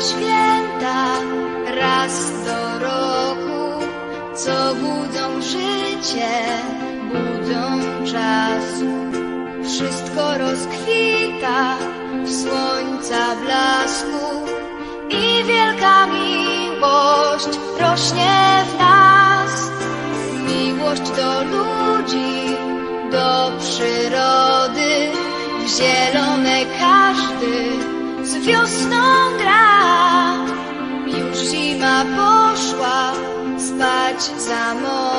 święta raz do roku, co budzą życie, budzą czas. Wszystko rozkwita w słońca blasku i wielka miłość rośnie w nas. Miłość do ludzi, do przyrody, w zielone każdy z wiosną gra. Poszła spać za morza,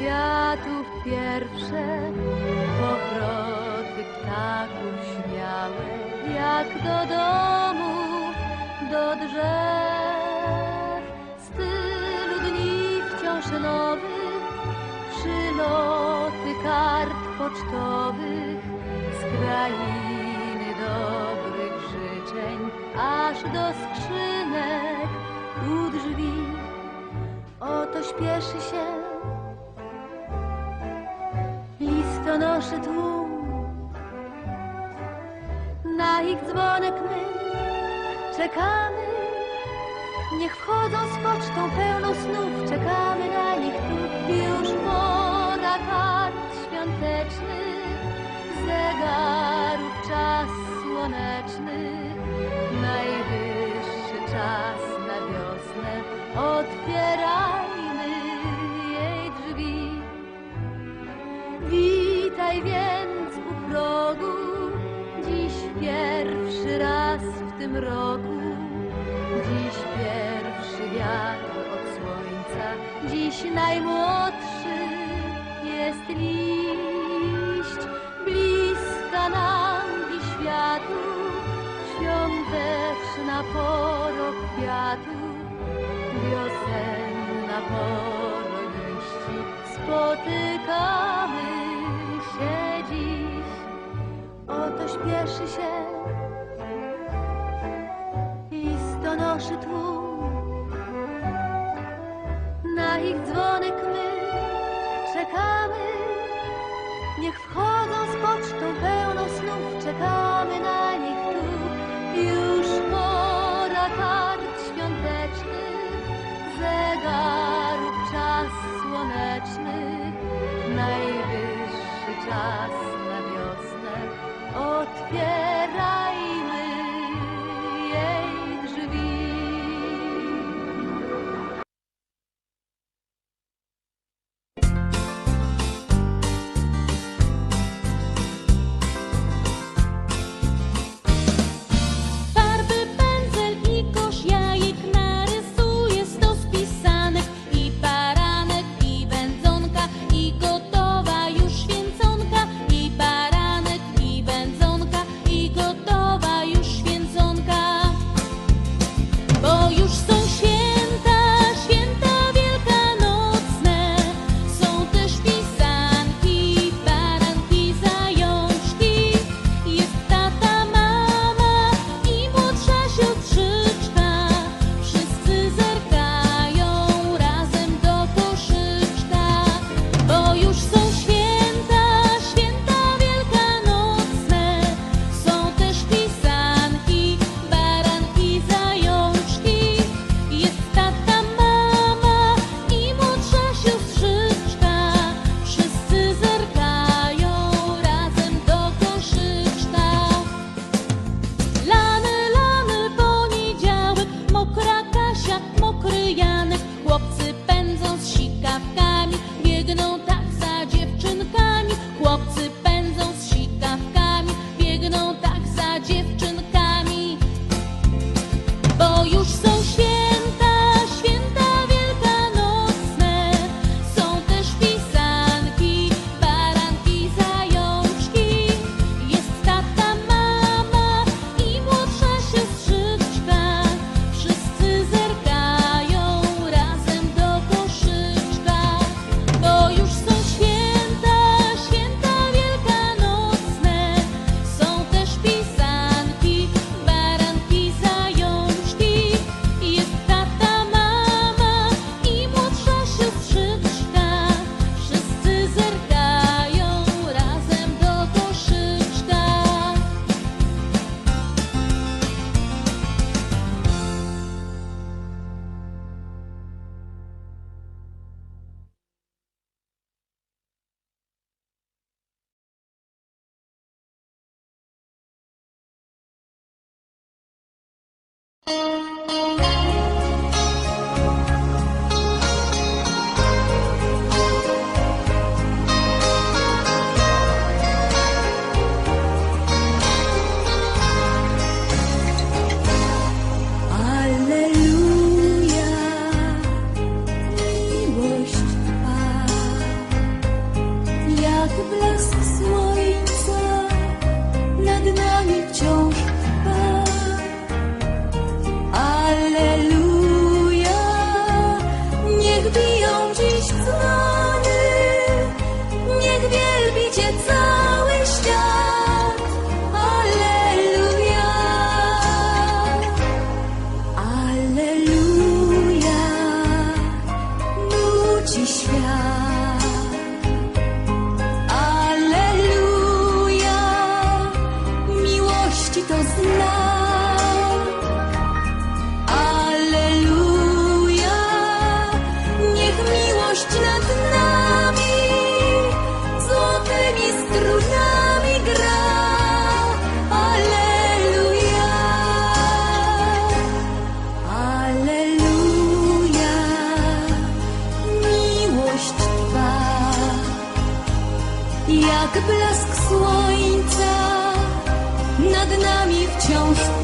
kwiatów pierwsze, powroty ptaków śmiałe, jak do domu, do drzew. Z tylu dni wciąż nowych, przyloty kart pocztowych z krainy dobrych życzeń, aż do skrzynek u drzwi. Oto śpieszy się listonoszy tłum. Na ich dzwonek my czekamy. Niech wchodzą z pocztą pełną snów, czekamy na nich tu. Już pora kart świątecznych, zegarów czas słoneczny. Najwyższy czas na wiosnę, otwierajmy tym roku. Dziś pierwszy wiatr od słońca, dziś najmłodszy jest liść. Bliska nam i światu, świąteczna pora kwiatu, wiosenna pora liści. Spotykamy się dziś, oto śpieszy się rozkoszy tłum. Na ich dzwonek my czekamy, niech wchodzą z pocztą pełną snów, czekamy na nich tu. Już pora kart świątecznych, zegarów czas najwyższy czas na wiosnę otwiera. blask słońca nad nami wciąż